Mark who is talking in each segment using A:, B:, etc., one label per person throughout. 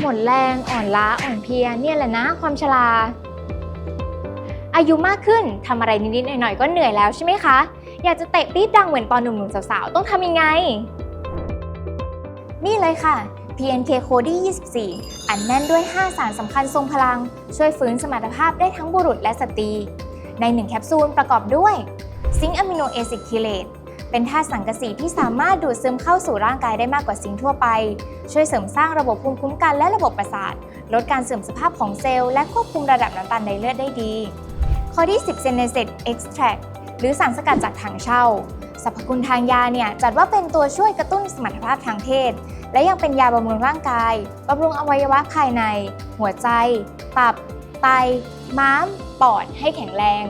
A: หมดแรงอ่อนล้าอ่อนเพลียเนี่ยแหละนะความชรา อายุมากขึ้นทำอะไรนิดๆหน่อยๆก็เหนื่อยแล้วใช่ไหมคะ อยากจะเตะปี๊บดังเหมือนตอนหนุ่มๆสาวๆ ต้องทำยังไง นี่เลยค่ะ PNK Cody 24 อันแน่นด้วย 5 สารสำคัญทรงพลัง ช่วยฟื้นสมรรถภาพได้ทั้งบุรุษและสตรี ใน 1 แคปซูลประกอบด้วย ซิงค์อะมิโนเอซิกคิเลต เป็นธาตุสังกะสีที่สามารถดูดซึมเข้าสู่ร่างกายได้มากกว่าซิงทั่วไป ช่วยเสริมสร้างระบบภูมิคุ้มกันและระบบประสาท ลดการเสื่อมสภาพของเซลล์และควบคุมระดับน้ำตาลในเลือดได้ดี ข้อที่ 10เซเนเซตเอ็กซ์แทรหรือสารสกัดจากถังเช่าสรรพคุณทางยาเนี่ยจัดว่าเป็นตัวช่วยกระตุ้นสมรรถภาพทางเพศ และยังเป็นยาบำรุงร่างกายบำรุงอวัยวะภายใน หัวใจ ตับ ไต ม้าม ปอดให้แข็งแรง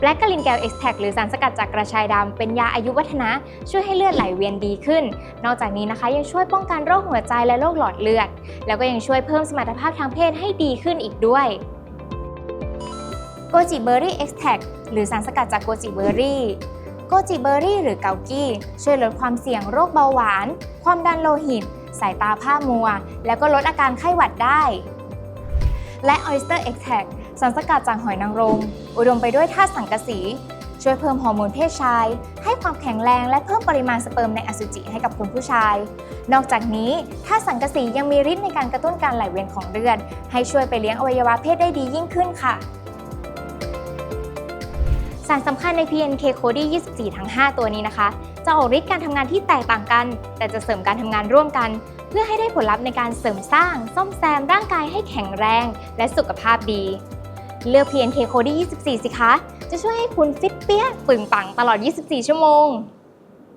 A: แบล็กกาลินแกลเอ็กซ์แทหรือสารสกัดจากกระชายดำเป็นยาอายุวัฒนะ ช่วยให้เลือดไหลเวียนดีขึ้น นอกจากนี้นะคะยังช่วยป้องกันโรคหัวใจและโรคหลอดเลือด แล้วก็ยังช่วยเพิ่มสมรรถภาพทางเพศให้ดีขึ้นอีกด้วยโกจิเบอร์รี่เอ็กซ์แทหรือสารสกัดจากโกจิเบอร์รี่โกจิเบอร์รี่หรือเกากี้ช่วยลดความเสี่ยงโรคเบาหวาน ความดันโลหิต สายตาผ้ามัว แล้วก็ลดอาการไข้หวัดได้ และ Oyster Extract สารสกัดจากหอยนางรม อุดมไปด้วยธาตุสังกะสี ช่วยเพิ่มฮอร์โมนเพศชาย ให้ความแข็งแรงและเพิ่มปริมาณสเปิร์มในอสุจิให้กับคุณผู้ชาย นอกจากนี้ธาตุสังกะสียังมีฤทธิ์ในการกระตุ้นการไหลเวียนของเลือด ให้ช่วยไปเลี้ยงอวัยวะเพศได้ดียิ่งขึ้นค่ะสารสำคัญใน PNK Cody 24 ทั้ง 5 ตัวนี้นะคะ จะออกฤทธิ์การทำงานที่แตกต่างกัน แต่จะเสริมการทำงานร่วมกัน เพื่อให้ได้ผลลัพธ์ในการเสริมสร้าง ซ่อมแซมร่างกายให้แข็งแรง และสุขภาพดี เลือก PNK Cody 24 สิคะ จะช่วยให้คุณฟิตเปี้ย ปึงปังตลอด 24 ชั่วโมง